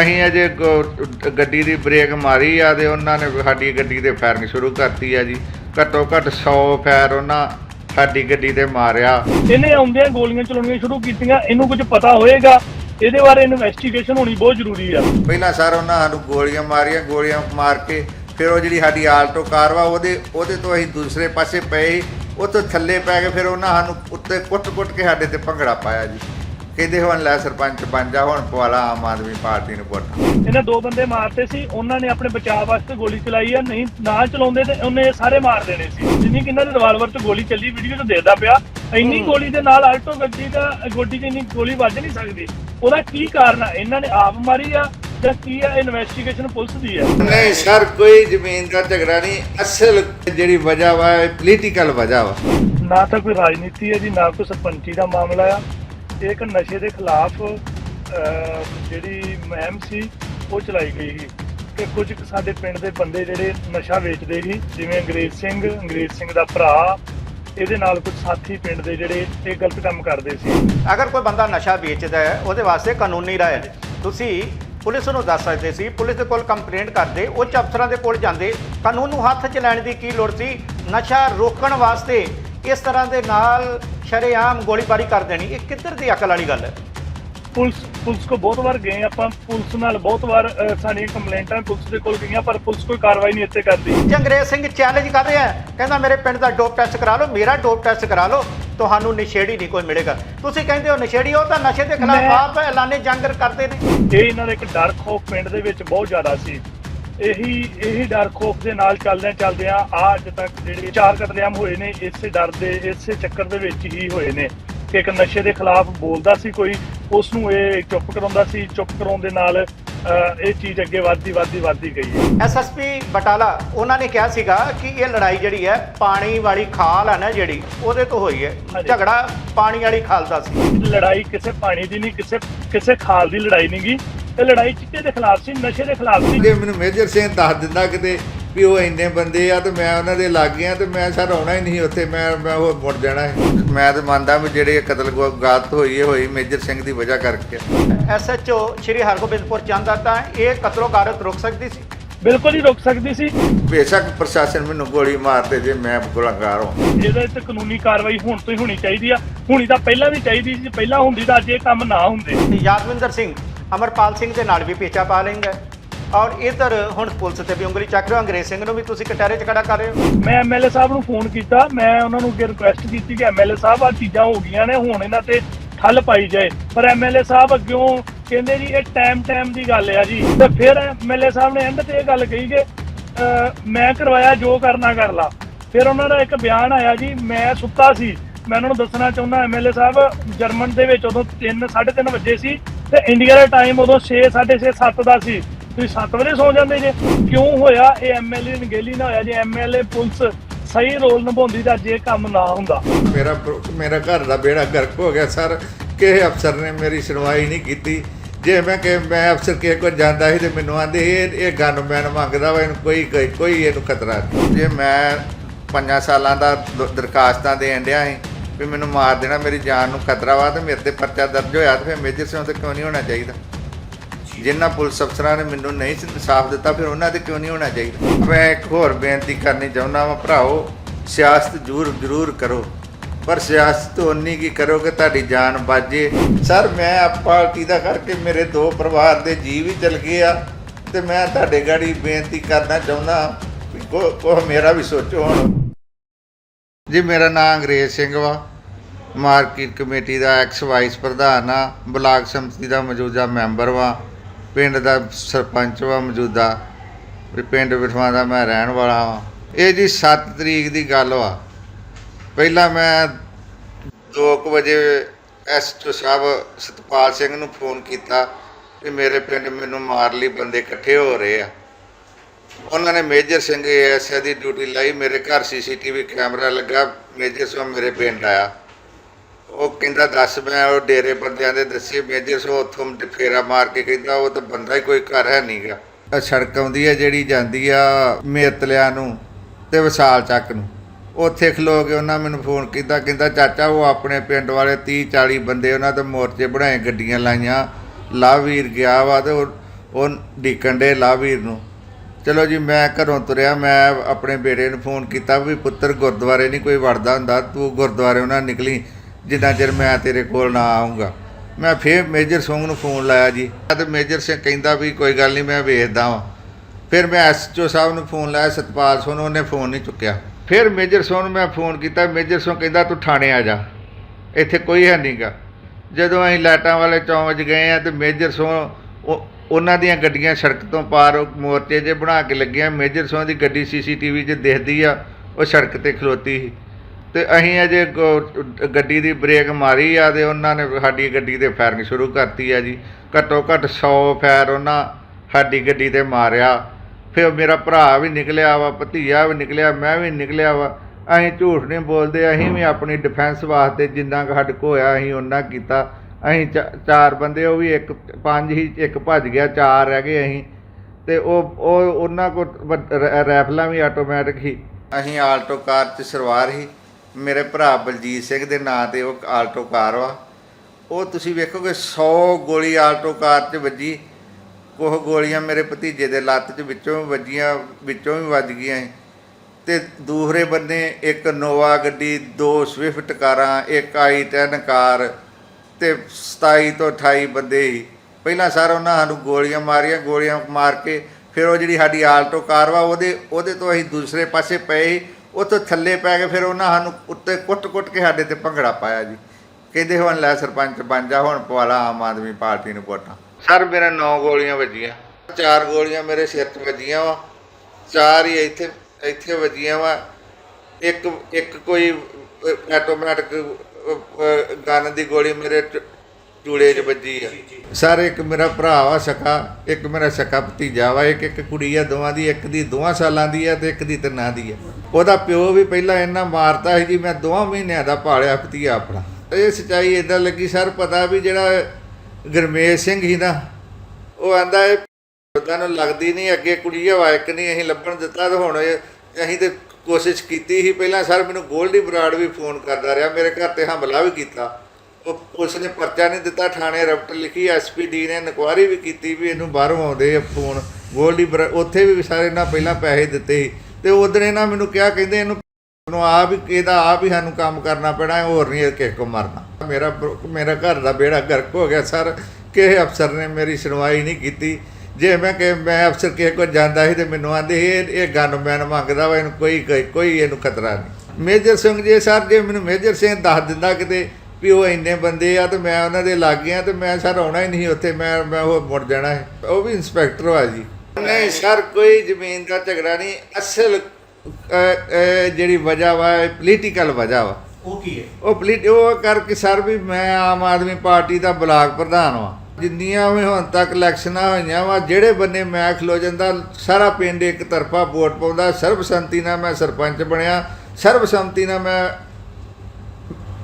ਅਸੀਂ ਅਜੇ ਗ- ਗੱਡੀ ਦੀ ਬ੍ਰੇਕ ਮਾਰੀ ਆ ਤੇ ਉਹਨਾਂ ਨੇ ਸਾਡੀ ਗੱਡੀ ਤੇ ਫਾਇਰਿੰਗ ਸ਼ੁਰੂ ਕਰਤੀ ਆ ਜੀ। ਘੱਟੋ ਘੱਟ 100 ਫਾਇਰ ਉਹਨਾਂ ਸਾਡੀ ਗੱਡੀ ਤੇ ਮਾਰਿਆ। ਇਹਨੇ ਆਉਂਦਿਆਂ ਗੋਲੀਆਂ ਚਲਾਉਣੀਆਂ ਸ਼ੁਰੂ ਕੀਤੀਆਂ ਇਹਨੂੰ ਕੁਝ ਪਤਾ ਹੋਏਗਾ। ਇਹਦੇ ਬਾਰੇ ਇਨਵੈਸਟੀਗੇਸ਼ਨ ਹੋਣੀ ਬਹੁਤ ਜ਼ਰੂਰੀ ਆ। ਪਹਿਲਾਂ ਸਰ ਉਹਨਾਂ ਸਾਨੂੰ ਗੋਲੀਆਂ ਮਾਰੀਆਂ ਗੋਲੀਆਂ ਮਾਰ ਕੇ ਫਿਰ ਉਹ ਜਿਹੜੀ ਸਾਡੀ ਆਲਟੋ ਕਾਰ ਵਾ ਉਹਦੇ ਉਹਦੇ ਤੋਂ ਅਸੀਂ ਦੂਸਰੇ ਪਾਸੇ ਪਏ ਉਹ ਤੋਂ ਥੱਲੇ ਪੈ ਕੇ ਫਿਰ ਉਹਨਾਂ ਸਾਨੂੰ ਉੱਤੇ ਕੁੱਟ-ਕੁੱਟ ਕੇ ਸਾਡੇ ਤੇ ਭੰਗੜਾ ਪਾਇਆ ਜੀ। ਕਹਿੰਦੇ ਹੁਣ ਲੈ ਸਰਪੰਚ ਬਣ ਜਾ? ਹੁਣ ਪਵਾਲਾ ਆਮ ਆਦਮੀ ਪਾਰਟੀ ਨੂੰ ਵੋਟ ਇਹਨੇ ਦੋ ਬੰਦੇ ਮਾਰਤੇ ਸੀ ਉਹਨਾਂ ਨੇ ਆਪਣੇ ਬਚਾਅ ਵਾਸਤੇ ਗੋਲੀ ਚਲਾਈ ਆ ਨਹੀਂ ਨਾ ਚਲਾਉਂਦੇ ਤੇ ਉਹਨੇ ਇਹ ਸਾਰੇ ਮਾਰ ਦੇਣੇ ਸੀ। ਜਿੰਨੀ ਕਿ ਇਹਨਾਂ ਦੇ ਰਿਵਾਲਵਰ 'ਚ ਗੋਲੀ ਚੱਲੀ ਵੀਡੀਓ 'ਚ ਦੇਖਦਾ ਪਿਆ ਇੰਨੀ ਗੋਲੀ ਦੇ ਨਾਲ ਆਲਟੋ ਗੱਡੀ ਦਾ ਗੋਡੀ 'ਚ ਇੰਨੀ ਗੋਲੀ ਵੱਜ ਨਹੀਂ ਸਕਦੀ। ਉਹਦਾ ਕੀ ਕਾਰਨ ਆ? ਇਹਨਾਂ ਨੇ ਆਪ ਮਾਰੀ ਆ ਜਾਂ ਕੀ ਆ? ਇਨਵੈਸਟੀਗੇਸ਼ਨ ਪੁਲਿਸ ਦੀ ਆ। ਨਹੀਂ ਸਰ ਕੋਈ ਜ਼ਮੀਨ ਦਾ ਝਗੜਾ ਨਹੀਂ। ਅਸਲ ਜਿਹੜੀ ਵਜ੍ਹਾ ਵਾ ਪੋਲੀਟੀਕਲ ਵਜ੍ਹਾ ਵਾ। ਨਾ ਤਾਂ ਕੋਈ ਰਾਜਨੀਤੀ ਹੈ ਜੀ ਨਾ ਕੋਈ ਸਰਪੰਚੀ ਦਾ ਮਾਮਲਾ ਆ। ਇੱਕ ਨਸ਼ੇ ਦੇ ਖਿਲਾਫ ਜਿਹੜੀ ਮੁਹਿੰਮ ਸੀ, ਉਹ ਚਲਾਈ ਗਈ ਸੀ। ਕਿ ਕੁਝ ਸਾਡੇ ਪਿੰਡ ਦੇ ਬੰਦੇ ਜਿਹੜੇ ਨਸ਼ਾ ਵੇਚਦੇ ਸੀ, ਜਿਵੇਂ ਅੰਗਰੇਜ਼ ਸਿੰਘ ਅੰਗਰੇਜ਼ ਸਿੰਘ ਦਾ ਭਰਾ, ਇਹਦੇ ਨਾਲ ਕੁਝ ਸਾਥੀ ਪਿੰਡ ਦੇ ਜਿਹੜੇ ਇਹ ਗਲਤ ਕੰਮ ਕਰਦੇ ਸੀ। ਅਗਰ ਕੋਈ ਬੰਦਾ ਨਸ਼ਾ ਵੇਚਦਾ ਹੈ, ਉਹਦੇ ਵਾਸਤੇ ਕਾਨੂੰਨੀ ਰਾਏ ਤੁਸੀਂ ਪੁਲਿਸ ਨੂੰ ਦੱਸ ਸਕਦੇ ਸੀ, ਪੁਲਿਸ ਦੇ ਕੋਲ ਕੰਪਲੇਂਟ ਕਰਦੇ, ਉੱਚ ਅਫਸਰਾਂ ਦੇ ਕੋਲ ਜਾਂਦੇ, ਕਾਨੂੰਨ ਨੂੰ ਹੱਥ 'ਚ ਲੈਣ ਦੀ ਕੀ ਲੋੜ ਸੀ? ਨਸ਼ਾ ਰੋਕਣ ਵਾਸਤੇ ਇਸ ਤਰ੍ਹਾਂ ਦੇ ਨਾਲ ਸ਼ਰੇਆਮ ਗੋਲੀਬਾਰੀ ਕਰ ਦੇਣੀ ਇਹ ਕਿੱਧਰ ਦੀ ਅਕਲ ਵਾਲੀ ਗੱਲ ਹੈ? ਪੁਲਿਸ ਪੁਲਿਸ ਕੋ ਬਹੁਤ ਵਾਰ ਗਏ ਆਪਾਂ ਪੁਲਿਸ ਨਾਲ ਬਹੁਤ ਵਾਰ ਸਾਡੀਆਂ ਕੰਪਲੇਂਟਾਂ ਪੁਲਿਸ ਦੇ ਕੋਲ ਗਈਆਂ ਪਰ ਪੁਲਿਸ ਕੋਈ ਕਾਰਵਾਈ ਨਹੀਂ ਇੱਥੇ ਕਰਦੀ। ਜੇ ਅੰਗਰੇਜ਼ ਸਿੰਘ ਚੈਲੰਜ ਕਰ ਰਿਹਾ ਕਹਿੰਦਾ ਮੇਰੇ ਪਿੰਡ ਦਾ ਡੋਪ ਟੈਸਟ ਕਰਾ ਲਓ ਮੇਰਾ ਡੋਪ ਟੈਸਟ ਕਰਾ ਲਓ ਤੁਹਾਨੂੰ ਨਸ਼ੇੜੀ ਨਹੀਂ ਕੋਈ ਮਿਲੇਗਾ। ਤੁਸੀਂ ਕਹਿੰਦੇ ਹੋ ਨਸ਼ੇੜੀ ਉਹ ਤਾਂ ਨਸ਼ੇ ਦੇ ਖਿਲਾਫ ਆਪ ਐਲਾਨੇ ਜੰਗ ਕਰਦੇ ਨੇ। ਇਹ ਇਹਨਾਂ ਦਾ ਇੱਕ ਡਰ ਖੋਫ ਪਿੰਡ ਦੇ ਵਿੱਚ ਬਹੁਤ ਜ਼ਿਆਦਾ ਸੀ। ਇਹੀ ਇਹੀ ਡਰ ਖੋਫ ਦੇ ਨਾਲ ਚੱਲਦਿਆਂ ਚੱਲਦਿਆਂ ਆ ਅੱਜ ਤੱਕ ਜਿਹੜੇ ਚਾਰ ਕਤਲੇਆਮ ਹੋਏ ਨੇ ਇਸੇ ਡਰ ਦੇ ਇਸੇ ਚੱਕਰ ਦੇ ਵਿੱਚ ਹੀ ਹੋਏ ਨੇ ਕਿ ਇੱਕ ਨਸ਼ੇ ਦੇ ਖਿਲਾਫ ਬੋਲਦਾ ਸੀ ਕੋਈ ਉਸ ਨੂੰ ਇਹ ਚੁੱਪ ਕਰਾਉਂਦਾ ਸੀ ਚੁੱਪ ਕਰਾਉਣ ਦੇ ਨਾਲ ਇਹ ਚੀਜ਼ ਅੱਗੇ ਵੱਧਦੀ ਵੱਧਦੀ ਵੱਧਦੀ ਗਈ ਹੈ। ਐਸਐਸਪੀ ਬਟਾਲਾ ਉਹਨਾਂ ਨੇ ਕਿਹਾ ਸੀਗਾ ਕਿ ਇਹ ਲੜਾਈ ਜਿਹੜੀ ਹੈ ਪਾਣੀ ਵਾਲੀ ਖਾਲ ਹੈ ਨਾ ਜਿਹੜੀ ਉਹਦੇ ਤੋਂ ਹੋਈ ਹੈ। ਝਗੜਾ ਪਾਣੀ ਵਾਲੀ ਖਾਲ ਦਾ ਸੀ। ਲੜਾਈ ਕਿਸੇ ਪਾਣੀ ਦੀ ਨਹੀਂ ਕਿਸੇ ਕਿਸੇ ਖਾਲ ਦੀ ਲੜਾਈ ਨਹੀਂ ਇਹ ਲੜਾਈ ਚਿੱਟੇ ਦੇ ਖਿਲਾਫ ਸੀ ਨਸ਼ੇ ਦੇ ਖਿਲਾਫ ਸੀ। ਜੇ ਮੈਨੂੰ ਮੇਜਰ ਸਿੰਘ ਦੱਸ ਦਿੰਦਾ ਕਿਤੇ ਵੀ ਉਹ ਇੰਨੇ ਬੰਦੇ ਆ ਤੇ ਮੈਂ ਉਹਨਾਂ ਦੇ ਲਾਗੇ ਆ ਤੇ ਮੈਂ ਸਰ ਆਉਣਾ ਹੀ ਨਹੀਂ ਉੱਥੇ ਮੈਂ ਮੈਂ ਉਹ ਮੁੜ ਜਾਣਾ ਸੀ। ਮੈਂ ਤਾਂ ਮੰਨਦਾ ਵੀ ਜਿਹੜੇ ਇਹ ਕਤਲ ਗਾਤ ਹੋਈ ਇਹ ਹੋਈ ਮੇਜਰ ਸਿੰਘ ਦੀ ਵਜ੍ਹਾ ਕਰਕੇ। ਐਸਐਚਓ ਸ਼੍ਰੀ ਹਰਗੋਬਿੰਦਪੁਰ ਚਾਹੁੰਦਾ ਤਾਂ ਇਹ ਕਤਲੋ ਗਾਰਤ ਰੁਕ ਸਕਦੀ ਸੀ? ਬਿਲਕੁਲ ਹੀ ਰੁਕ ਸਕਦੀ ਸੀ। ਬੇਸ਼ੱਕ ਪ੍ਰਸ਼ਾਸਨ ਮੈਨੂੰ ਗੋਲੀ ਮਾਰਦੇ ਜੇ ਮੈਂ ਗੁਨਾਹਗਾਰ ਹਾਂ। ਇਹਦੇ ਤੇ ਕਾਨੂੰਨੀ ਕਾਰਵਾਈ ਹੁਣ ਤੋਂ ਹੀ ਹੋਣੀ ਚਾਹੀਦੀ ਆ। ਹੁਣੀ ਤਾਂ ਪਹਿਲਾਂ ਵੀ ਚਾਹੀਦੀ ਸੀ ਪਹਿਲਾਂ ਹੁੰਦੀ ਤਾਂ ਅੱਜ ਇਹ ਕੰਮ ਨਾ ਹੁੰਦੇ। ਤੇ ਯਾਦਵਿੰਦਰ ਸਿੰਘ ਅਮਰਪਾਲ ਸਿੰਘ ਦੇ ਨਾਲ ਵੀ ਪੇਚਾ ਪਾ ਲੈਂਗੇ ਔਰ ਇਧਰ ਹੁਣ ਪੁਲਿਸ ਤੇ ਵੀ ਉਂਗਲੀ ਚੱਕ ਰਹੇ ਹੋ। ਅੰਗਰੇਜ਼ ਸਿੰਘ ਨੂੰ ਵੀ ਤੁਸੀਂ ਕਟਹਿਰੇ 'ਚ ਖੜਾ ਕਰ ਰਹੇ ਹੋ। ਮੈਂ ਐਮਐਲਏ ਸਾਹਿਬ ਨੂੰ ਫੋਨ ਕੀਤਾ। ਮੈਂ ਉਹਨਾਂ ਨੂੰ ਅੱਗੇ ਰਿਕੁਐਸਟ ਕੀਤੀ ਕਿ ਐਮਐਲਏ ਸਾਹਿਬ ਆ ਚੀਜ਼ਾਂ ਹੋ ਗਈਆਂ ਨੇ, ਹੁਣ ਇਹਨਾਂ ਤੇ ਠੱਲ ਪਾਈ ਜਾਏ। ਪਰ ਐਮਐਲਏ ਸਾਹਿਬ ਅੱਗਿਓਂ ਕਹਿੰਦੇ ਜੀ, ਇਹ ਟਾਈਮ ਟਾਈਮ ਦੀ ਗੱਲ ਆ ਜੀ। ਤੇ ਫਿਰ ਐਮਐਲਏ ਸਾਹਿਬ ਨੇ ਐਂਡ ਤੇ ਇਹ ਗੱਲ ਕਹੀ ਕਿ ਮੈਂ ਕਰਵਾਇਆ, ਜੋ ਕਰਨਾ ਕਰ ਲਾ। ਫਿਰ ਉਹਨਾਂ ਦਾ ਇੱਕ ਬਿਆਨ ਆਇਆ ਜੀ, ਮੈਂ ਸੁੱਤਾ ਸੀ। ਮੈਂ ਉਹਨਾਂ ਨੂੰ ਦੱਸਣਾ ਚਾਹੁੰਦਾ ਐਮਐਲਏ ਸਾਹਿਬ, ਜਰਮਨ ਦੇ ਵਿੱਚ ਉਦੋਂ 3 3:30 ਵਜੇ ਸੀ। ਤੇ ਇੰਡੀਆ ਦਾ ਟਾਈਮ ਉਦੋਂ 6 6:30 7 ਦਾ ਸੀ। ਤੁਸੀਂ 7 ਵਜੇ ਸੌ ਜਾਂਦੇ ਜੇ। ਕਿਉਂ ਹੋਇਆ? ਇਹ ਐਮਐਲਏ ਨਗੇਲੀ ਨਾ ਹੋਇਆ। ਜੇ ਐਮਐਲਏ ਪੁਲਿਸ ਸਹੀ ਰੋਲ ਨਿਭਾਉਂਦੀ ਤਾਂ ਅੱਜ ਕੰਮ ਨਾ ਹੁੰਦਾ। ਮੇਰਾ ਮੇਰਾ ਘਰ ਦਾ ਬੇੜਾ ਗਰਕ ਹੋ ਗਿਆ, ਸਰ। ਕਿਸੇ ਅਫਸਰ ਨੇ ਮੇਰੀ ਸੁਣਵਾਈ ਨਹੀਂ ਕੀਤੀ। ਜੇ ਮੈਂ ਕਿ ਮੈਂ ਅਫਸਰ ਕਿਸੇ ਕੋਲ ਜਾਂਦਾ ਸੀ ਤੇ ਮੈਨੂੰ ਆਂਦੇ ਇਹ ਇਹ ਗਨਮੈਨ ਮੰਗਦਾ ਵਾ, ਇਹਨੂੰ ਕੋਈ ਕੋਈ- ਇਹਨੂੰ ਖਤਰਾ ਨਹੀਂ। ਜੇ ਮੈਂ ਪੰਜਾਂ ਸਾਲਾਂ ਦਾ ਦਰਖਾਸਤਾਂ ਦੇਣ ਡਿਆ ਸੀ ਵੀ ਮੈਨੂੰ ਮਾਰ ਦੇਣਾ, ਮੇਰੀ ਜਾਨ ਨੂੰ ਖਤਰਾ ਵਾ ਤੇ ਮੇਰੇ ਤੇ ਪਰਚਾ ਦਰਜ ਹੋਇਆ ਤੇ ਫਿਰ ਮੇਜਰ ਸਿੰਘ ਤੇ ਕਿਉਂ ਨਹੀਂ ਹੋਣਾ ਚਾਹੀਦਾ? ਜਿਨ੍ਹਾਂ ਪੁਲਿਸ ਅਫਸਰਾਂ ਨੇ ਮੈਨੂੰ ਨਹੀਂ ਇਨਸਾਫ ਦਿੱਤਾ, ਫਿਰ ਉਹਨਾਂ ਤੇ ਕਿਉਂ ਨਹੀਂ ਹੋਣਾ ਚਾਹੀਦਾ? ਮੈਂ ਇੱਕ ਹੋਰ ਬੇਨਤੀ ਕਰਨੀ ਚਾਹੁੰਦਾ ਵਾਂ, ਭਰਾਓ, ਸਿਆਸਤ ਜ਼ਰੂਰ ਜ਼ਰੂਰ ਕਰੋ। ਪਰ ਸਿਆਸਤ ਉਨੀ ਕੀ ਕਰੋ ਕਿ ਤੁਹਾਡੀ ਜਾਨ ਬਾਜੇ। ਸਰ, ਮੈਂ ਆਪ ਪਾਰਟੀ ਦਾ ਕਰਕੇ ਮੇਰੇ ਦੋ ਪਰਿਵਾਰ ਦੇ ਜੀਵ ਹੀ ਚਲ ਗਏ ਆ ਤੇ ਮੈਂ ਤੁਹਾਡੇ ਗਾੜੀ ਬੇਨਤੀ ਕਰਨਾ ਚਾਹੁੰਦਾ ਕੋ, ਮੇਰਾ ਵੀ ਸੋਚੋ ਹੁਣ। ਜੀ, ਮੇਰਾ ਨਾਮ ਅੰਗਰੇਜ਼ ਸਿੰਘ ਵਾ। ਮਾਰਕੀਟ ਕਮੇਟੀ ਦਾ ਐਕਸ ਵਾਈਸ ਪ੍ਰਧਾਨ ਆ। ਬਲਾਕ ਸੰਮਤੀ ਦਾ ਮੌਜੂਦਾ ਮੈਂਬਰ ਵਾ। ਪਿੰਡ ਦਾ ਸਰਪੰਚ ਵਾ ਮੌਜੂਦਾ। ਵੀ ਪਿੰਡ ਵਿਠਵਾ ਦਾ ਮੈਂ ਰਹਿਣ ਵਾਲਾ ਵਾਂ। ਇਹ ਜੀ 7 ਤਰੀਕ ਦੀ ਗੱਲ ਵਾ। ਪਹਿਲਾਂ ਮੈਂ 2 ਵਜੇ ਐਸਟੋ ਸਾਹਿਬ ਸਤਪਾਲ ਸਿੰਘ ਨੂੰ ਫੋਨ ਕੀਤਾ ਕਿ ਮੇਰੇ ਪਿੰਡ ਮੈਨੂੰ ਮਾਰ ਲਈ, ਬੰਦੇ ਇਕੱਠੇ ਹੋ ਰਹੇ ਆ। ਉਹਨਾਂ ਨੇ ਮੇਜਰ ਸਿੰਘ ਐਸਏ ਦੀ ਡਿਊਟੀ ਲਾਈ, ਮੇਰੇ ਘਰ ਸੀਸੀਟੀਵੀ ਕੈਮਰਾ ਲੱਗਾ, ਮੇਜਰ ਸਿੰਘ ਮੇਰੇ ਪਿੰਡ ਆਇਆ। ਉਹ ਕਹਿੰਦਾ, ਦੱਸ ਮੈਂ ਉਹ ਡੇਰੇ ਬੰਦਿਆਂ ਦੇ ਦੱਸੇ, ਮੇਜਰ ਸਿੰਘ ਉੱਥੋਂ ਫੇਰਾ ਮਾਰ ਕੇ ਕਹਿੰਦਾ, ਉਹ ਤਾਂ ਬੰਦਾ ਹੀ ਕੋਈ ਘਰ ਹੈ ਨਹੀਂਗਾ ਸੜਕ ਆਉਂਦੀ ਹੈ ਜਿਹੜੀ ਜਾਂਦੀ ਆ ਮੇਤਲਿਆਂ ਨੂੰ ਤੇ ਵਿਸਾਲ ਚੱਕ ਨੂੰ। ਉੱਥੇ ਖਲੋ ਕੇ ਉਹਨਾਂ ਮੈਨੂੰ ਫੋਨ ਕੀਤਾ, ਕਹਿੰਦਾ, ਚਾਚਾ, ਉਹ ਆਪਣੇ ਪਿੰਡ ਵਾਲੇ 30 40 ਬੰਦੇ ਉਹਨਾਂ ਤੇ ਮੋਰਚੇ ਬਣਾਏ, ਗੱਡੀਆਂ ਲਾਈਆਂ। ਲਾਵੀਰ ਗਿਆ ਵਾ ਤੇ ਉਹ ਡੀਕਣ ਢੀਕਣ ਦੇ ਲਾਵੀਰ ਨੂੰ। ਚਲੋ ਜੀ, ਮੈਂ ਘਰੋਂ ਤੁਰਿਆ, ਮੈਂ ਆਪਣੇ ਬੇਟੇ ਨੂੰ ਫੋਨ ਕੀਤਾ ਵੀ ਪੁੱਤਰ, ਗੁਰਦੁਆਰੇ ਨਹੀਂ ਕੋਈ ਵੜਦਾ ਹੁੰਦਾ, ਤੂੰ ਗੁਰਦੁਆਰੇ ਉਹਨਾਂ ਨਿਕਲੀ, ਜਿੰਨਾ ਚਿਰ ਮੈਂ ਤੇਰੇ ਕੋਲ ਨਾ ਆਉਂਗਾ ਮੈਂ ਫੇਰ ਮੇਜਰ ਸਿੰਘ ਨੂੰ ਫੋਨ ਲਾਇਆ ਜੀ। ਤੇ ਮੇਜਰ ਸਿੰਘ ਕਹਿੰਦਾ ਵੀ ਕੋਈ ਗੱਲ ਨਹੀਂ, ਮੈਂ ਵੇਖਦਾ ਵਾਂ। ਫਿਰ ਮੈਂ ਐਸਚਓ ਸਾਹਿਬ ਨੂੰ ਫੋਨ ਲਾਇਆ, ਸਤਪਾਲ ਸਿੰਘ ਉਹਨੇ ਫੋਨ ਨਹੀਂ ਚੁੱਕਿਆ। ਫਿਰ ਮੇਜਰ ਸਿੰਘ ਨੂੰ ਮੈਂ ਫੋਨ ਕੀਤਾ, ਮੇਜਰ ਸਿੰਘ ਕਹਿੰਦਾ, ਤੂੰ ਥਾਣੇ ਆ ਜਾ। ਇੱਥੇ ਕੋਈ ਹੈ ਨਹੀਂਗਾ ਜਦੋਂ ਅਸੀਂ ਲਾਈਟਾਂ ਵਾਲੇ ਚੌਂਕ 'ਚ ਗਏ ਆ, ਤੇ ਮੇਜਰ ਸਿੰਘ ਉਹ- ਉਹਨਾਂ ਦੀਆਂ ਗੱਡੀਆਂ ਸੜਕ ਤੋਂ ਪਾਰ ਮੋਰਚੇ ਜੇ ਬਣਾ ਕੇ ਲੱਗੀਆਂ, ਮੇਜਰ ਸਿੰਘ ਦੀ ਗੱਡੀ ਸੀਸੀਟੀਵੀ 'ਚ ਦਿਖਦੀ ਆ, ਉਹ ਸੜਕ ਤੇ ਖਲੋਤੀ ਸੀ। ਤੇ ਅਸੀਂ ਅਜੇ ਗ- ਗੱਡੀ ਦੀ ਬ੍ਰੇਕ ਮਾਰੀ ਆ ਤੇ ਉਹਨਾਂ ਨੇ ਸਾਡੀ ਗੱਡੀ ਤੇ ਫਾਇਰਿੰਗ ਸ਼ੁਰੂ ਕਰਤੀ ਆ ਜੀ। ਘੱਟੋ ਘੱਟ 100 ਫਾਇਰ ਉਹਨਾਂ ਸਾਡੀ ਗੱਡੀ ਤੇ ਮਾਰਿਆ। ਫਿਰ ਮੇਰਾ ਭਰਾ ਵੀ ਨਿਕਲਿਆ ਵਾ, ਭਤੀਆ ਵੀ ਨਿਕਲਿਆ, ਮੈਂ ਵੀ ਨਿਕਲਿਆ ਵਾ। ਅਸੀਂ ਝੂਠ ਨਹੀਂ ਬੋਲਦੇ, ਅਸੀਂ ਵੀ ਆਪਣੀ ਡਿਫੈਂਸ ਵਾਸਤੇ ਜਿੰਨਾ ਕੁ ਸਾਡੇ ਕੋਲ ਹੋਇਆ, ਅਸੀਂ ਉਹਨਾਂ ਕੀਤਾ। ਅਸੀਂ ਚਾ- ਚਾਰ ਬੰਦੇ, ਉਹ ਵੀ ਇੱਕ, ਪੰਜ ਹੀ, ਇੱਕ ਭੱਜ ਗਿਆ, ਚਾਰ ਰਹਿ ਗਏ ਅਸੀਂ। ਤੇ ਉਹ ਉਹ ਉਹਨਾਂ ਕੋਲ ਰੈਫਲਾਂ ਵੀ ਆਟੋਮੈਟਿਕ ਹੀ। ਅਸੀਂ ਆਲਟੋ ਕਾਰ 'ਚ ਸਵਾਰ ਸੀ ਮੇਰੇ ਭਰਾ ਬਲਜੀਤ ਸਿੰਘ ਦੇ ਨਾਂ ਤੇ ਉਹ ਆਲਟੋ ਕਾਰ ਵਾ। ਉਹ ਤੁਸੀਂ ਵੇਖੋਗੇ 100 ਗੋਲੀ ਆਲਟੋ ਕਾਰ 'ਚ ਵੱਜੀ। ਕੁਝ ਗੋਲੀਆਂ ਮੇਰੇ ਭਤੀਜੇ ਦੇ ਲੱਤ 'ਚ ਵਿੱਚੋਂ ਵੀ ਵੱਜੀਆਂ, ਵਿੱਚੋਂ ਵੀ ਵੱਜ ਗਈਆਂ ਸੀ। ਤੇ ਦੂਸਰੇ ਬੰਨੇ ਇੱਕ ਨੋਵਾ ਗੱਡੀ, ਦੋ ਸਵਿਫਟ ਕਾਰਾਂ, ਇੱਕ ਆਈ 10 ਕਾਰ। ਤੇ 27 ਤੋਂ 28 ਬੰਦੇ ਸੀ ਪਹਿਲਾਂ ਸਰ ਉਹਨਾਂ ਸਾਨੂੰ ਗੋਲੀਆਂ ਮਾਰੀਆਂ ਗੋਲੀਆਂ ਮਾਰ ਕੇ ਫਿਰ ਉਹ ਜਿਹੜੀ ਸਾਡੀ ਆਲਟੋ ਕਾਰ ਵਾ ਉਹਦੇ ਉਹਦੇ ਤੋਂ ਅਸੀਂ ਦੂਸਰੇ ਪਾਸੇ ਪਏ ਸੀ, ਉੱਥੋਂ ਥੱਲੇ ਪੈ ਕੇ ਫਿਰ ਉਹਨਾਂ ਸਾਨੂੰ ਉੱਤੇ ਕੁੱਟ-ਕੁੱਟ ਕੇ ਸਾਡੇ ਤੇ ਭੰਗੜਾ ਪਾਇਆ ਜੀ। ਕਹਿੰਦੇ ਹੁਣ ਲੈ ਸਰਪੰਚ ਬਣ ਜਾ ਹੁਣ ਪਵਾਲਾ ਆਮ ਆਦਮੀ ਪਾਰਟੀ ਨੂੰ ਵੋਟਾਂ। ਸਰ ਮੇਰੇ 9 ਗੋਲੀਆਂ ਵੱਜੀਆਂ। ਚਾਰ ਗੋਲੀਆਂ ਮੇਰੇ ਸਿਰ 'ਚ ਵੱਜੀਆਂ ਵਾ। ਚਾਰ ਹੀ ਇੱਥੇ ਇੱਥੇ ਵੱਜੀਆਂ ਵਾ। ਇੱਕ ਇੱਕ ਕੋਈ ਆਟੋਮੈਟਿਕ ਗਨ ਦੀ ਗੋਲੀ ਮੇਰੇ ਚੂੜੇ 'ਚ ਵੱਜੀ ਆ। ਸਰ ਇੱਕ ਮੇਰਾ ਭਰਾ ਵਾ ਸਕਾ ਇੱਕ ਮੇਰਾ ਸਕਾ ਭਤੀਜਾ ਵਾ ਇੱਕ ਇੱਕ ਕੁੜੀ ਆ ਦੋਵਾਂ ਦੀ ਇੱਕ ਦੀ ਦੋਵਾਂ ਸਾਲਾਂ ਦੀ ਆ ਤੇ ਇੱਕ ਦੀ ਤਿੰਨਾਂ ਦੀ ਆ। ਉਹਦਾ ਪਿਓ ਵੀ ਪਹਿਲਾਂ ਇਹਨਾਂ ਮਾਰਤਾ ਸੀ ਜੀ ਮੈਂ ਦੋਵਾਂ ਮਹੀਨਿਆਂ ਦਾ ਪਾਲਿਆ ਭਤੀਆ ਆਪਣਾ। ਇਹ ਸਚਾਈ ਇਦਾਂ ਲੱਗੀ ਸਰ ਪਤਾ ਵੀ ਜਿਹੜਾ ਗਰਮੇਸ਼ ਸਿੰਘ ਸੀ ਨਾ ਉਹ ਆਂਦਾ ਇਹ ਉਹਨਾਂ ਨੂੰ ਲੱਗਦੀ ਨਹੀਂ ਅੱਗੇ ਕੁੜੀ ਹਵਾ ਇੱਕ ਨਹੀਂ ਅਸੀਂ ਲੱਭਣ ਦਿੱਤਾ ਤੇ ਹੁਣ ਅਸੀਂ ਤੇ ਕੋਸ਼ਿਸ਼ ਕੀਤੀ ਸੀ ਪਹਿਲਾਂ ਸਰ ਮੈਨੂੰ ਗੋਲਡੀ ਬਰਾੜ ਵੀ ਫੋਨ ਕਰਦਾ ਰਿਹਾ, ਮੇਰੇ ਘਰ ਤੇ ਹਮਲਾ ਵੀ ਕੀਤਾ। ਉਹ ਪੁਲਿਸ ਨੇ ਪਰਚਾ ਨਹੀਂ ਦਿੱਤਾ, ਥਾਣੇ ਰਪਟ ਲਿਖੀ ਐਸਪੀਡੀ ਨੇ ਇਨਕੁਆਰੀ ਵੀ ਕੀਤੀ ਵੀ ਇਹਨੂੰ ਬਾਹਰੋਂ ਆਉਂਦੇ ਆ ਫੋਨ। ਗੋਲਡੀ ਬਰਾ, ਉੱਥੇ ਵੀ ਸਾਰੇ ਇਹਨਾਂ ਪਹਿਲਾਂ ਪੈਸੇ ਦਿੱਤੇ ਸੀ। ਤੇ ਉਦੋਂ ਇਹਨਾਂ ਮੈਨੂੰ ਕਿਹਾ, ਕਹਿੰਦੇ ਇਹਨੂੰ ਨੂੰ ਆਪ ਹੀ, ਇਹਦਾ ਆਪ ਹੀ ਸਾਨੂੰ ਕੰਮ ਕਰਨਾ ਪੈਣਾ ਹੋਰ ਨਹੀਂ ਕਿਸੇ ਕੋ ਮਰਨਾ। ਮੇਰਾ ਮੇਰਾ ਘਰ ਦਾ ਬੇੜਾ ਗਰਕ ਹੋ ਗਿਆ, ਸਰ। ਕਿਸੇ ਅਫਸਰ ਨੇ ਮੇਰੀ ਸੁਣਵਾਈ ਨਹੀਂ ਕੀਤੀ। ਜੇ ਮੈਂ ਕਿ ਮੈਂ ਅਫਸਰ ਕਿਸੇ ਕੋਲ ਜਾਂਦਾ ਸੀ ਤੇ ਮੈਨੂੰ ਆਂਦੇ ਇਹ ਇਹ ਗਨਮੈਨ ਮੰਗਦਾ ਵਾ ਇਹਨੂੰ ਕੋਈ ਕੋਈ- ਇਹਨੂੰ ਖਤਰਾ ਨਹੀਂ ਮੇਜਰ ਸਿੰਘ ਜੀ ਸਰ ਜੇ ਮੈਨੂੰ ਮੇਜਰ ਸਿੰਘ ਦੱਸ ਦਿੰਦਾ ਕਿਤੇ ਵੀ ਉਹ ਇੰਨੇ ਬੰਦੇ ਆ ਤੇ ਮੈਂ ਉਹਨਾਂ ਦੇ ਲੱਗ ਗਿਆ ਤੇ ਮੈਂ ਸਰ ਆਉਣਾ ਹੀ ਨਹੀਂ ਉੱਥੇ ਮੈਂ ਮੈਂ ਉਹ ਮੁੜ ਜਾਣਾ ਹੈ ਉਹ ਵੀ ਇੰਸਪੈਕਟਰ ਆ ਜੀ। ਨਹੀਂ ਸਰ ਕੋਈ ਜ਼ਮੀਨ ਦਾ ਝਗੜਾ ਨਹੀਂ ਅਸਲ ਜਿਹੜੀ ਵਜ੍ਹਾ ਵਾ ਪੋਲੀਟੀਕਲ ਵਜ੍ਹਾ ਵਾ। ਉਹ ਕੀ ਹੈ? ਉਹ ਪੋਲੀਟ ਉਹ ਕਰਕੇ ਸਰ ਵੀ ਮੈਂ ਆਮ ਆਦਮੀ ਪਾਰਟੀ ਦਾ ਬਲਾਕ ਪ੍ਰਧਾਨ ਵਾਂ। ਜਿੰਨੀਆਂ ਵੀ ਹੁਣ ਤੱਕ ਇਲੈਕਸ਼ਨਾਂ ਹੋਈਆਂ ਵਾ, ਜਿਹੜੇ ਬੰਨੇ ਮੈਂ ਖਲੋ ਜਾਂਦਾ, ਸਾਰਾ ਪਿੰਡ ਇੱਕ ਤਰਫਾ ਵੋਟ ਪਾਉਂਦਾ। ਸਰਬਸੰਮਤੀ ਨਾਲ ਮੈਂ ਸਰਪੰਚ ਬਣਿਆ, ਸਰਬਸੰਮਤੀ ਨਾਲ ਮੈਂ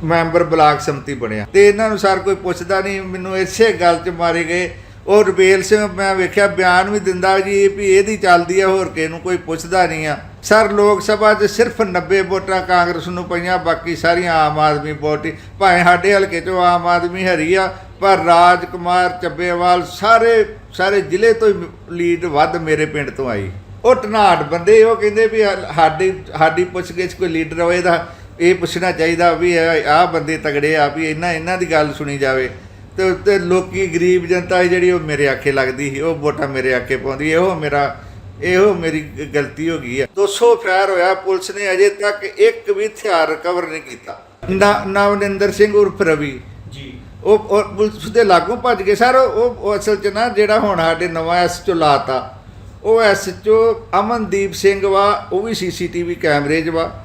ਮੈਂਬਰ ਬਲਾਕ ਸੰਮਤੀ ਬਣਿਆ। ਤੇ ਇਹਨਾਂ ਨੂੰ ਸਰ ਕੋਈ ਪੁੱਛਦਾ ਨਹੀਂ, ਮੈਨੂੰ ਇਸੇ ਗੱਲ 'ਚ ਮਾਰੇ ਗਏ। ਉਹ ਰਬੇਲ ਸਿੰਘ ਮੈਂ ਵੇਖਿਆ, ਬਿਆਨ ਵੀ ਦਿੰਦਾ ਜੀ ਵੀ ਇਹਦੀ ਚੱਲਦੀ ਆ, ਹੋਰ ਕਿਸੇ ਨੂੰ ਕੋਈ ਪੁੱਛਦਾ ਨਹੀਂ ਆ। ਸਰ, ਲੋਕ ਸਭਾ 'ਚ ਸਿਰਫ 90 ਵੋਟਾਂ ਕਾਂਗਰਸ ਨੂੰ ਪਈਆਂ, ਬਾਕੀ ਸਾਰੀਆਂ ਆਮ ਆਦਮੀ ਪਾਰਟੀ ਭਾਵੇਂ ਸਾਡੇ ਹਲਕੇ 'ਚੋਂ ਆਮ ਆਦਮੀ ਹਰੀ ਆ, ਪਰ ਰਾਜ ਕੁਮਾਰ ਚੱਬੇਵਾਲ ਸਾਰੇ ਸਾਰੇ ਜ਼ਿਲ੍ਹੇ ਤੋਂ ਹੀ ਲੀਡ ਵੱਧ ਮੇਰੇ ਪਿੰਡ ਤੋਂ ਆਈ। ਉਹ ਟਨਾਟ ਬੰਦੇ, ਉਹ ਕਹਿੰਦੇ ਵੀ ਸਾਡੀ ਸਾਡੀ ਪੁੱਛਗਿੱਛ ਕੋਈ ਲੀਡਰ ਹੋਵੇ ਤਾਂ ਇਹ ਪੁੱਛਣਾ ਚਾਹੀਦਾ ਵੀ ਆਹ ਬੰਦੇ ਤਗੜੇ ਆ, ਵੀ ਇਹਨਾਂ ਇਹਨਾਂ ਦੀ ਗੱਲ ਸੁਣੀ ਜਾਵੇ। ਤੇ ਤੇ ਲੋਕੀ ਗਰੀਬ ਜਨਤਾ ਸੀ ਜਿਹੜੀ ਉਹ ਮੇਰੇ ਆਖੇ ਲੱਗਦੀ ਸੀ, ਉਹ ਵੋਟਾਂ ਮੇਰੇ ਆਖੇ ਪਾਉਂਦੀ ਇਹੋ ਮੇਰਾ ਇਹੋ ਮੇਰੀ ਗਲਤੀ ਹੋ ਗਈ ਹੈ। 200 ਫਾਇਰ ਹੋਇਆ ਪੁਲਿਸ ਨੇ ਅਜੇ ਤੱਕ ਇੱਕ ਵੀ ਹਥਿਆਰ ਰਿਕਵਰ ਨਹੀਂ ਕੀਤਾ। ਨਾ- ਨਵਨਿੰਦਰ ਸਿੰਘ ਉਰਫ ਰਵੀ। ਜੀ। ਉਹ ਪੁਲਿਸ ਦੇ ਲਾਗੋਂ ਭੱਜ ਗਏ। ਸਰ ਉਹ ਅਸਲ 'ਚ ਨਾ ਜਿਹੜਾ ਹੁਣ ਸਾਡੇ ਨਵਾਂ ਐਸਐਚਓ ਲਾਤਾ ਉਹ ਐਸਐਚਓ ਅਮਨਦੀਪ ਸਿੰਘ ਵਾ ਉਹ ਵੀ ਸੀਸੀਟੀਵੀ ਕੈਮਰੇ 'ਚ ਵਾ।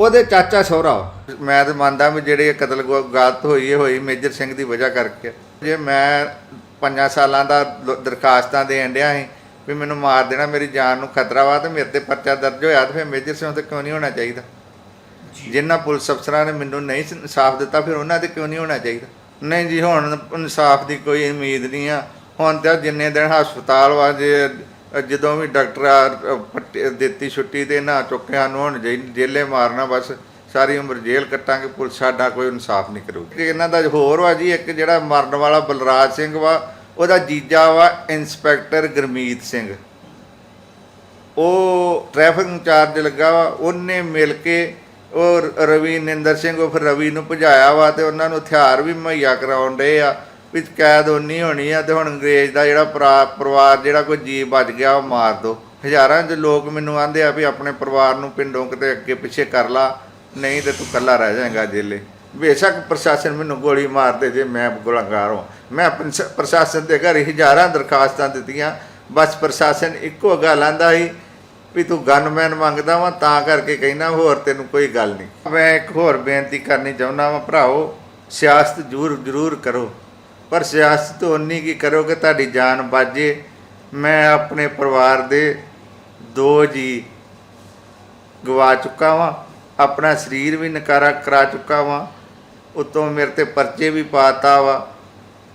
ਉਹਦੇ ਚਾਚਾ ਸਹੁਰਾ। ਮੈਂ ਤਾਂ ਮੰਨਦਾ ਵੀ ਜਿਹੜੇ ਕਤਲ ਗਾਤ ਹੋਈ ਇਹ ਹੋਈ ਮੇਜਰ ਸਿੰਘ ਦੀ ਵਜ੍ਹਾ ਕਰਕੇ। ਜੇ ਮੈਂ ਪੰਜਾਂ ਸਾਲਾਂ ਦਾ ਦਰਖਾਸਤਾਂ ਦੇਣ ਡਿਆ ਸੀ ਵੀ ਮੈਨੂੰ ਮਾਰ ਦੇਣਾ ਮੇਰੀ ਜਾਨ ਨੂੰ ਖਤਰਾ ਵਾ ਤੇ ਮੇਰੇ ਤੇ ਪਰਚਾ ਦਰਜ ਹੋਇਆ ਤੇ ਫਿਰ ਮੇਜਰ ਸਿੰਘ ਤੇ ਕਿਉਂ ਨਹੀਂ ਹੋਣਾ ਚਾਹੀਦਾ? ਜਿਨ੍ਹਾਂ ਪੁਲਿਸ ਅਫਸਰਾਂ ਨੇ ਮੈਨੂੰ ਨਹੀਂ ਇਨਸਾਫ ਦਿੱਤਾ ਫਿਰ ਉਹਨਾਂ ਤੇ ਕਿਉਂ ਨਹੀਂ ਹੋਣਾ ਚਾਹੀਦਾ? ਨਹੀਂ ਜੀ ਹੁਣ ਇਨਸਾਫ ਦੀ ਕੋਈ ਉਮੀਦ ਨਹੀਂ ਆ। ਹੁਣ ਤਾਂ ਜਿੰਨੇ ਦਿਨ ਹਸਪਤਾਲ ਵਾ ਜੇ ਜਦੋਂ ਵੀ ਡਾਕਟਰ ਦਿੱਤੀ ਛੁੱਟੀ ਤੇ ਨਾ ਚੁੱਕਿਆ ਨੂੰ ਹੁਣ ਜੇਲੇ ਮਾਰਨਾ ਬਸ ਸਾਰੀ ਉਮਰ ਜੇਲ੍ਹ ਕੱਟਾਂਗੇ ਪੁਲਿਸ ਸਾਡਾ ਕੋਈ ਇਨਸਾਫ ਨਹੀਂ ਕਰੂਗੀ। ਇਹਨਾਂ ਦਾ ਹੋਰ ਵਾ ਜੀ ਇੱਕ ਜਿਹੜਾ ਮਰਨ ਵਾਲਾ ਬਲਰਾਜ ਸਿੰਘ ਵਾ ਉਹਦਾ ਜੀਜਾ ਵਾ ਇੰਸਪੈਕਟਰ ਗੁਰਮੀਤ ਸਿੰਘ। ਉਹ ਟ੍ਰੈਫਿਕ ਇੰਚਾਰਜ ਲੱਗਾ ਵਾ, ਉਹਨੇ ਮਿਲ ਕੇ ਉਹ ਰਵੀ ਨਿੰਦਰ ਸਿੰਘ ਉਹ ਫਿਰ ਰਵੀ ਨੂੰ ਭਜਾਇਆ ਵਾ ਤੇ ਉਹਨਾਂ ਨੂੰ ਹਥਿਆਰ ਵੀ ਮੁਹੱਈਆ ਕਰਾਉਣ ਡਏ ਆ ਵੀ ਕੈਦ ਉਨੀ ਹੋਣੀ ਆ ਤੇ ਹੁਣ ਅੰਗਰੇਜ਼ ਦਾ ਜਿਹੜਾ ਪਰਿਵਾਰ ਜਿਹੜਾ ਕੋਈ ਜੀ ਬਚ ਗਿਆ ਉਹ ਮਾਰ ਦੋ। ਹਜ਼ਾਰਾਂ ਦੇ ਲੋਕ ਮੈਨੂੰ ਆਂਦੇ ਆ ਵੀ ਆਪਣੇ ਪਰਿਵਾਰ ਨੂੰ ਪਿੰਡੋਂ ਕਿਤੇ ਅੱਗੇ ਪਿੱਛੇ ਕਰ ਲਾ, ਨਹੀਂ ਤੇ ਤੂੰ ਇਕੱਲਾ ਰਹਿ ਜਾਏਗਾ ਜੇਲੇ। ਬੇਸ਼ੱਕ ਪ੍ਰਸ਼ਾਸਨ ਮੈਨੂੰ ਗੋਲੀ ਮਾਰ ਦੇ ਜੇ ਮੈਂ ਗੁਨਾਹਗਾਰ ਹਾਂ। ਮੈਂ ਪ੍ਰਸ਼ਾਸਨ ਦੇ ਘਰ ਹਜ਼ਾਰਾਂ ਦਰਖਾਸਤਾਂ ਦਿੱਤੀਆਂ। ਬਸ ਪ੍ਰਸ਼ਾਸਨ ਇੱਕੋ ਗੱਲ ਆਂਦਾ ਸੀ ਵੀ ਤੂੰ ਗਨਮੈਨ ਮੰਗਦਾ ਵਾਂ, ਤਾਂ ਕਰਕੇ ਕਹਿਣਾ ਹੋਰ ਤੈਨੂੰ ਕੋਈ ਗੱਲ ਨਹੀਂ। ਮੈਂ ਇੱਕ ਹੋਰ ਬੇਨਤੀ ਕਰਨੀ ਚਾਹੁੰਦਾ ਵਾਂ ਭਰਾਓ ਸਿਆਸਤ ਜ਼ਰੂਰ ਜ਼ਰੂਰ ਕਰੋ। ਪਰ ਸਿਆਸਤ ਉਨੀ ਕੀ ਕਰੋ ਕਿ ਤੁਹਾਡੀ ਜਾਨ ਬਾਜੇ। ਮੈਂ ਆਪਣੇ ਪਰਿਵਾਰ ਦੇ ਦੋ ਜੀ ਗਵਾ ਚੁੱਕਾ ਵਾਂ। ਆਪਣਾ ਸਰੀਰ ਵੀ ਨਕਾਰਾ ਕਰਾ ਚੁੱਕਾ ਵਾਂ। ਉਤੋਂ ਮੇਰੇ ਤੇ ਪਰਚੇ ਵੀ ਪਾਤਾ ਵਾ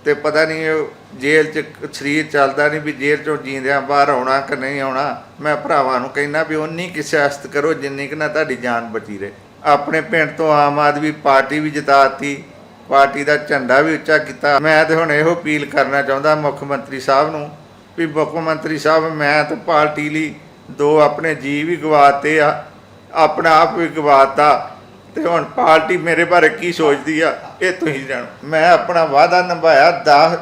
ਤੇ ਪਤਾ ਨਹੀਂ ਉਹ ਜੇਲ੍ਹ 'ਚ ਸਰੀਰ ਚੱਲਦਾ ਨਹੀਂ ਵੀ ਜੇਲ੍ਹ 'ਚੋਂ ਜੀਂਦਿਆਂ ਬਾਹਰ ਆਉਣਾ ਕਿ ਨਹੀਂ ਆਉਣਾ। ਮੈਂ ਭਰਾਵਾਂ ਨੂੰ ਕਹਿੰਦਾ ਵੀ ਉਨੀ ਕਿ ਸਿਆਸਤ ਕਰੋ ਜਿੰਨੀ ਕਿ ਨਾ ਤੁਹਾਡੀ ਜਾਨ ਬਚੀ ਰਹੇ। ਆਪਣੇ ਪਿੰਡ ਤੋਂ ਆਮ ਆਦਮੀ ਪਾਰਟੀ ਵੀ ਜਿਤਾਤੀ, ਪਾਰਟੀ ਦਾ ਝੰਡਾ ਵੀ ਉੱਚਾ ਕੀਤਾ। ਮੈਂ ਤੇ ਹੁਣ ਇਹੋ ਅਪੀਲ ਕਰਨਾ ਚਾਹੁੰਦਾ ਮੁੱਖ ਮੰਤਰੀ ਸਾਹਿਬ ਨੂੰ ਵੀ ਮੁੱਖ ਮੰਤਰੀ ਸਾਹਿਬ, ਮੈਂ ਤਾਂ ਪਾਰਟੀ ਲਈ ਦੋ ਆਪਣੇ ਜੀ ਵੀ ਗਵਾਤੇ ਆ, ਆਪਣਾ ਆਪ ਵੀ ਗਵਾਤਾ। ਤੇ ਹੁਣ ਪਾਰਟੀ ਮੇਰੇ ਬਾਰੇ ਕੀ ਸੋਚਦੀ ਆ, ਇਹ ਤੁਸੀਂ ਜਾਣੋ। ਮੈਂ ਆਪਣਾ ਵਾਅਦਾ ਨਿਭਾਇਆ 10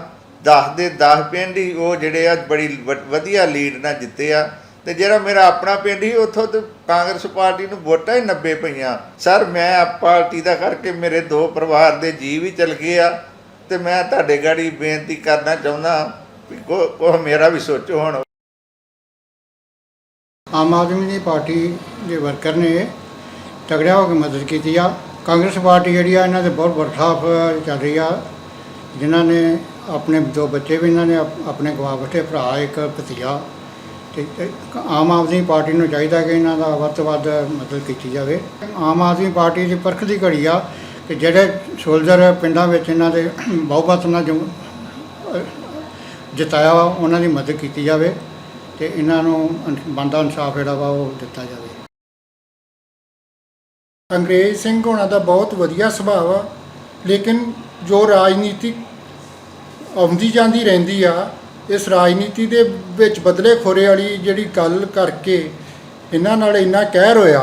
10 ਦੇ 10 ਪਿੰਡ ਹੀ ਉਹ ਜਿਹੜੇ ਆ ਬੜੀ ਵਧੀਆ ਲੀਡ ਨਾਲ ਜਿੱਤੇ ਆ। ਤੇ ਜਿਹੜਾ ਮੇਰਾ ਆਪਣਾ ਪਿੰਡ ਹੀ ਉੱਥੋਂ ਤੇ ਕਾਂਗਰਸ ਪਾਰਟੀ ਨੂੰ ਵੋਟਾਂ ਹੀ 90 ਪਈਆਂ। ਸਰ, ਮੈਂ ਆਪ ਪਾਰਟੀ ਦਾ ਕਰਕੇ ਮੇਰੇ ਦੋ ਪਰਿਵਾਰ ਦੇ ਜੀ ਵੀ ਚਲ ਗਏ ਆ। ਤੇ ਮੈਂ ਤੁਹਾਡੇ ਗਾੜੀ ਬੇਨਤੀ ਕਰਨਾ ਚਾਹੁੰਦਾ ਵੀ ਕੋ ਕੋ ਮੇਰਾ ਵੀ ਸੋਚੋ ਹੁਣ। ਆਮ ਆਦਮੀ ਦੀ ਪਾਰਟੀ ਦੇ ਵਰਕਰ ਨੇ ਤਗੜਿਆ ਹੋ ਕੇ ਮਦਦ ਕੀਤੀ ਆ। ਕਾਂਗਰਸ ਪਾਰਟੀ ਜਿਹੜੀ ਆ ਇਹਨਾਂ ਦੇ ਬਹੁਤ ਵਰਖਾਫ ਚੱਲ ਰਹੀ ਆ। ਜਿਨ੍ਹਾਂ ਨੇ ਆਪਣੇ ਦੋ ਬੱਚੇ ਵੀ ਇਹਨਾਂ ਨੇ ਆਪਣੇ ਗਵਾ ਬੈਠੇ ਭਰਾ ਇੱਕ ਭਤੀਆ। ਤੇ ਆਮ ਆਦਮੀ ਪਾਰਟੀ ਨੂੰ ਚਾਹੀਦਾ ਕਿ ਇਹਨਾਂ ਦਾ ਵੱਧ ਤੋਂ ਵੱਧ ਮਦਦ ਕੀਤੀ ਜਾਵੇ। ਆਮ ਆਦਮੀ ਪਾਰਟੀ ਦੀ ਪਰਖ ਦੀ ਘੜੀ ਆ ਕਿ ਜਿਹੜੇ ਸੋਲਜਰ ਪਿੰਡਾਂ ਵਿੱਚ ਇਹਨਾਂ ਦੇ ਬਹੁਮਤ ਨਾਲ ਜੋ ਅਹ, ਜਿਤਾਇਆ ਵਾ ਉਹਨਾਂ ਦੀ ਮਦਦ ਕੀਤੀ ਜਾਵੇ ਤੇ ਇਹਨਾਂ ਨੂੰ ਬੰਦਾ ਇਨਸਾਫ ਜਿਹੜਾ ਵਾ ਉਹ ਦਿੱਤਾ ਜਾਵੇ। ਅੰਗਰੇਜ਼ ਸਿੰਘ ਹੋਣਾ ਦਾ ਬਹੁਤ ਵਧੀਆ ਸੁਭਾਅ ਆ, ਲੇਕਿਨ ਜੋ ਰਾਜਨੀਤੀ ਆਉਂਦੀ ਜਾਂਦੀ ਰਹਿੰਦੀ ਆ, ਇਸ ਰਾਜਨੀਤੀ ਦੇ ਵਿੱਚ ਬਦਲੇ ਖੋਰੇ ਵਾਲੀ ਜਿਹੜੀ ਗੱਲ ਕਰਕੇ ਇਹਨਾਂ ਨਾਲ ਇੰਨਾ ਕਹਿਰ ਹੋਇਆ,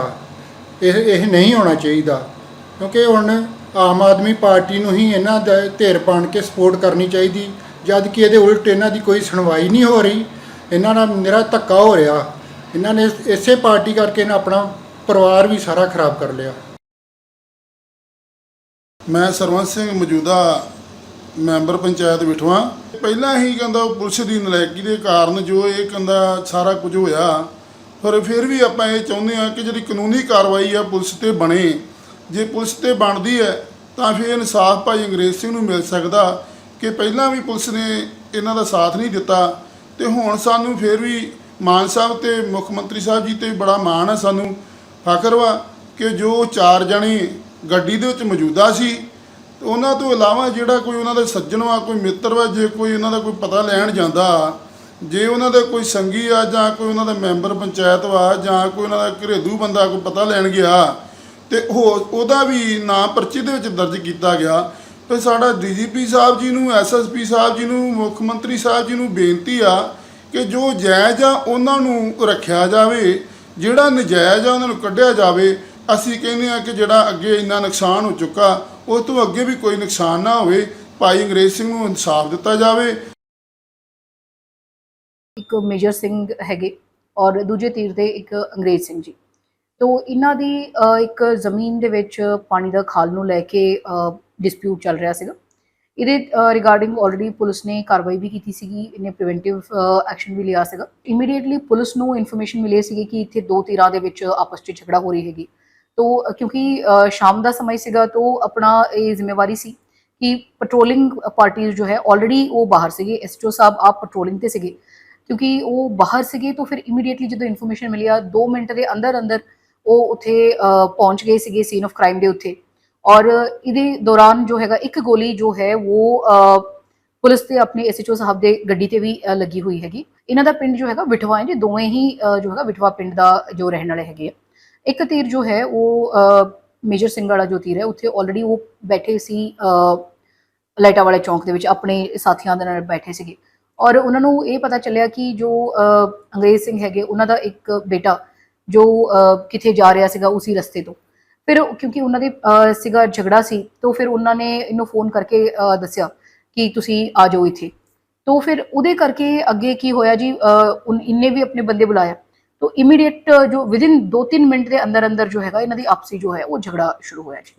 ਇਹ ਇਹ ਨਹੀਂ ਹੋਣਾ ਚਾਹੀਦਾ। ਕਿਉਂਕਿ ਹੁਣ ਆਮ ਆਦਮੀ ਪਾਰਟੀ ਨੂੰ ਹੀ ਇਹਨਾਂ ਦਾ ਧਿਰ ਬਣ ਕੇ ਸਪੋਰਟ ਕਰਨੀ ਚਾਹੀਦੀ ਜਦ ਕਿ ਇਹਦੇ ਉਲਟ ਇਹਨਾਂ ਦੀ ਕੋਈ ਸੁਣਵਾਈ ਨਹੀਂ ਹੋ ਰਹੀ, ਇਹਨਾਂ ਨਾਲ ਨਿਰਾ ਧੱਕਾ ਹੋ ਰਿਹਾ। ਇਹਨਾਂ ਨੇ ਇਸੇ ਪਾਰਟੀ ਕਰਕੇ ਇਹਨਾਂ ਆਪਣਾ ਪਰਿਵਾਰ ਵੀ ਸਾਰਾ ਖਰਾਬ ਕਰ ਲਿਆ। ਮੈਂ ਸਰਵੰਤ ਸਿੰਘ ਮੌਜੂਦਾ ਮੈਂਬਰ ਪੰਚਾਇਤ ਵਿਠਵਾ। ਪਹਿਲਾਂ ਹੀ ਕਹਿੰਦਾ ਪੁਲਿਸ ਦੀ ਨਲਾਇਕੀ ਦੇ ਕਾਰਨ ਜੋ ਇਹ ਕਹਿੰਦਾ ਸਾਰਾ ਕੁਝ ਹੋਇਆ। ਪਰ ਫਿਰ ਵੀ ਆਪਾਂ ਇਹ ਚਾਹੁੰਦੇ ਹਾਂ ਕਿ ਜਿਹੜੀ ਕਾਨੂੰਨੀ ਕਾਰਵਾਈ ਆ ਪੁਲਿਸ ਤੇ ਬਣੇ। ਜੇ ਪੁਲਿਸ ਤੇ ਬਣਦੀ ਹੈ, ਤਾਂ ਫਿਰ ਇਨਸਾਫ ਭਾਈ ਅੰਗਰੇਜ਼ ਸਿੰਘ ਨੂੰ ਮਿਲ ਸਕਦਾ ਕਿ ਪਹਿਲਾਂ ਵੀ ਪੁਲਿਸ ਨੇ ਇਹਨਾਂ ਦਾ ਸਾਥ ਨਹੀਂ ਦਿੱਤਾ। ਤੇ ਹੁਣ ਸਾਨੂੰ ਫਿਰ ਵੀ ਮਾਨ ਸਾਹਿਬ ਤੇ ਮੁੱਖ ਮੰਤਰੀ ਸਾਹਿਬ ਜੀ ਤੇ ਬੜਾ ਮਾਣ ਹੈ ਸਾਨੂੰ ਫਖਰ ਵਾ ਕਿ ਜੋ ਚਾਰ ਜਣੇ ਗੱਡੀ ਦੇ ਵਿੱਚ ਮੌਜੂਦਾ ਸੀ ਉਹਨਾਂ ਤੋਂ ਇਲਾਵਾ ਜਿਹੜਾ ਕੋਈ ਉਹਨਾਂ ਦਾ ਸੱਜਣ ਵਾ, ਕੋਈ ਮਿੱਤਰ ਵਾ, ਜੇ ਕੋਈ ਉਹਨਾਂ ਦਾ ਕੋਈ ਪਤਾ ਲੈਣ ਜਾਂਦਾ, ਜੇ ਉਹਨਾਂ ਦਾ ਕੋਈ ਸੰਗੀ ਆ ਜਾਂ ਕੋਈ ਉਹਨਾਂ ਦਾ ਮੈਂਬਰ ਪੰਚਾਇਤ ਵਾ ਜਾਂ ਕੋਈ ਉਹਨਾਂ ਦਾ ਘਰੇਲੂ ਬੰਦਾ ਕੋਈ ਪਤਾ ਲੈਣ ਗਿਆ, ਤੇ ਉਹ ਉਹਦਾ ਵੀ ਨਾਂ ਪਰਚੀ ਦੇ ਵਿੱਚ ਦਰਜ ਕੀਤਾ ਗਿਆ। ਤੇ ਸਾਡਾ ਡੀਜੀਪੀ ਸਾਹਿਬ ਜੀ ਨੂੰ, ਐਸਐਸਪੀ ਸਾਹਿਬ ਜੀ ਨੂੰ, ਮੁੱਖ ਮੰਤਰੀ ਸਾਹਿਬ ਜੀ ਨੂੰ ਬੇਨਤੀ ਆ ਕਿ ਜੋ ਜਾਇਜ਼ ਆ, ਉਹਨਾਂ ਨੂੰ ਰੱਖਿਆ ਜਾਵੇ। ਜਿਹੜਾ ਨਜਾਇਜ਼ ਆ, ਉਹਨਾਂ ਨੂੰ ਕੱਢਿਆ ਜਾਵੇ, ਅਸੀਂ ਕਹਿੰਦੇ ਆ ਕਿ ਜਿਹੜਾ ਅੱਗੇ ਇੰਨਾ ਨੁਕਸਾਨ ਹੋ ਚੁੱਕਾ ਉਸ ਤੋਂ ਅੱਗੇ ਵੀ ਕੋਈ ਨੁਕਸਾਨ ਨਾ ਹੋਵੇ, ਭਾਈ ਅੰਗਰੇਜ਼ ਸਿੰਘ ਨੂੰ ਇਨਸਾਫ ਦਿੱਤਾ ਜਾਵੇ। ਇੱਕ ਮੇਜਰ ਸਿੰਘ ਹੈਗੇ ਔਰ ਦੂਜੇ ਤੀਰ ਤੇ ਇੱਕ ਅੰਗਰੇਜ਼ ਸਿੰਘ ਜੀ। ਤੋ ਇਹਨਾਂ ਦੀ ਇੱਕ ਜ਼ਮੀਨ ਦੇ ਵਿੱਚ ਪਾਣੀ ਦਾ ਖਾਲ ਨੂੰ ਲੈ ਕੇ ਡਿਸਪਿਊਟ ਚੱਲ ਰਿਹਾ ਸੀਗਾ। ਇਹਦੇ ਰਿਗਾਰਡਿੰਗ ਆਲਰੇਡੀ ਪੁਲਿਸ ਨੇ ਕਾਰਵਾਈ ਵੀ ਕੀਤੀ ਸੀਗੀ, ਇਹਨੇ ਪ੍ਰੀਵੈਂਟਿਵ ਐਕਸ਼ਨ ਵੀ ਲਿਆ ਸੀਗਾ। ਇਮੀਡੀਏਟਲੀ ਪੁਲਿਸ ਨੂੰ ਇਨਫੋਰਮੇਸ਼ਨ ਮਿਲੀ ਸੀਗੀ ਕਿ ਇੱਥੇ ਦੋ ਧਿਰਾਂ ਦੇ ਵਿੱਚ ਆਪਸ ਵਿੱਚ ਝਗੜਾ ਹੋ ਰਹੀ ਹੈਗੀ। ਤੋ, ਕਿਉਂਕਿ ਸ਼ਾਮ ਦਾ ਸਮਾਂ ਸੀਗਾ, ਤੋ ਆਪਣਾ ਇਹ ਜ਼ਿੰਮੇਵਾਰੀ ਸੀ ਕਿ ਪੈਟਰੋਲਿੰਗ ਪਾਰਟੀਆਂ ਜੋ ਹੈ ਆਲਰੇਡੀ ਉਹ ਬਾਹਰ ਸੀਗੇ। ਐਸਟੋ ਸਾਹਿਬ ਆਪ ਪੈਟਰੋਲਿੰਗ ਤੇ ਸੀਗੇ। ਕਿਉਂਕਿ ਉਹ ਬਾਹਰ ਸੀਗੇ, ਤਾਂ ਫਿਰ ਇਮੀਡੀਏਟਲੀ ਜਦੋਂ ਇਨਫੋਰਮੇਸ਼ਨ ਮਿਲਿਆ ਆ 2 ਮਿੰਟ ਦੇ ਅੰਦਰ ਅੰਦਰ ਉਹ ਉੱਥੇ ਪਹੁੰਚ ਗਏ ਸੀਗੇ ਸੀਨ ਆਫ ਕ੍ਰਾਈਮ ਦੇ ਉੱਤੇ। ਔਰ ਇਹਦੇ ਦੌਰਾਨ ਜੋ ਹੈਗਾ ਇੱਕ ਗੋਲੀ ਜੋ ਹੈ ਉਹ ਪੁਲਿਸ ਤੇ ਆਪਣੇ ਐਸਐਚਓ ਸਾਹਿਬ ਦੇ ਗੱਡੀ ਤੇ ਵੀ ਲੱਗੀ ਹੋਈ ਹੈਗੀ। ਇਹਨਾਂ ਦਾ ਪਿੰਡ ਜੋ ਹੈਗਾ ਵਿਠਵਾ ਹੈ ਜੀ ਦੋਵੇਂ ਹੀ ਜੋ ਹੈਗਾ ਵਿਠਵਾ ਪਿੰਡ ਦਾ ਜੋ ਰਹਿਣ ਵਾਲੇ ਹੈਗੇ ਆ। ਇੱਕ ਤੀਰ ਜੋ ਹੈ ਉਹ ਮੇਜਰ ਸਿੰਘ ਵਾਲਾ ਜੋ ਤੀਰ ਹੈ ਉੱਥੇ ਆਲਰੇਡੀ ਉਹ ਬੈਠੇ ਸੀ ਲਾਈਟਾ ਵਾਲੇ ਚੌਂਕ ਦੇ ਵਿੱਚ ਆਪਣੇ ਸਾਥੀਆਂ ਦੇ ਨਾਲ ਬੈਠੇ ਸੀਗੇ। ਔਰ ਉਹਨਾਂ ਨੂੰ ਇਹ ਪਤਾ ਚੱਲਿਆ ਕਿ ਜੋ ਅੰਗਰੇਜ਼ ਸਿੰਘ ਹੈਗੇ ਉਹਨਾਂ ਦਾ ਇੱਕ ਬੇਟਾ ਜੋ ਅਹ, ਜਾ ਰਿਹਾ ਸੀਗਾ ਉਸੇ ਰਸਤੇ ਤੋਂ। ਫਿਰ ਕਿਉਂਕਿ ਉਹਨਾਂ ਦੇ ਸੀਗਾ ਝਗੜਾ ਸੀ, ਤੋਂ ਫਿਰ ਉਹਨਾਂ ਨੇ ਇਹਨੂੰ ਫੋਨ ਕਰਕੇ ਦੱਸਿਆ ਕਿ ਤੁਸੀਂ ਆ ਜਾਓ ਇੱਥੇ। ਤੋ ਫਿਰ ਉਹਦੇ ਕਰਕੇ ਅੱਗੇ ਕੀ ਹੋਇਆ ਜੀ ਇਹਨੇ ਵੀ ਆਪਣੇ ਬੰਦੇ ਬੁਲਾਇਆ। ਤੋ ਇਮੀਡੀਏਟ ਜੋ ਵਿਦਿਨ 2-3 ਮਿੰਟ ਦੇ ਅੰਦਰ ਅੰਦਰ ਜੋ ਹੈਗਾ, ਇਹਨਾਂ ਦੀ ਆਪਸੀ ਜੋ ਹੈ, ਉਹ ਝਗੜਾ ਸ਼ੁਰੂ ਹੋਇਆ ਜੀ।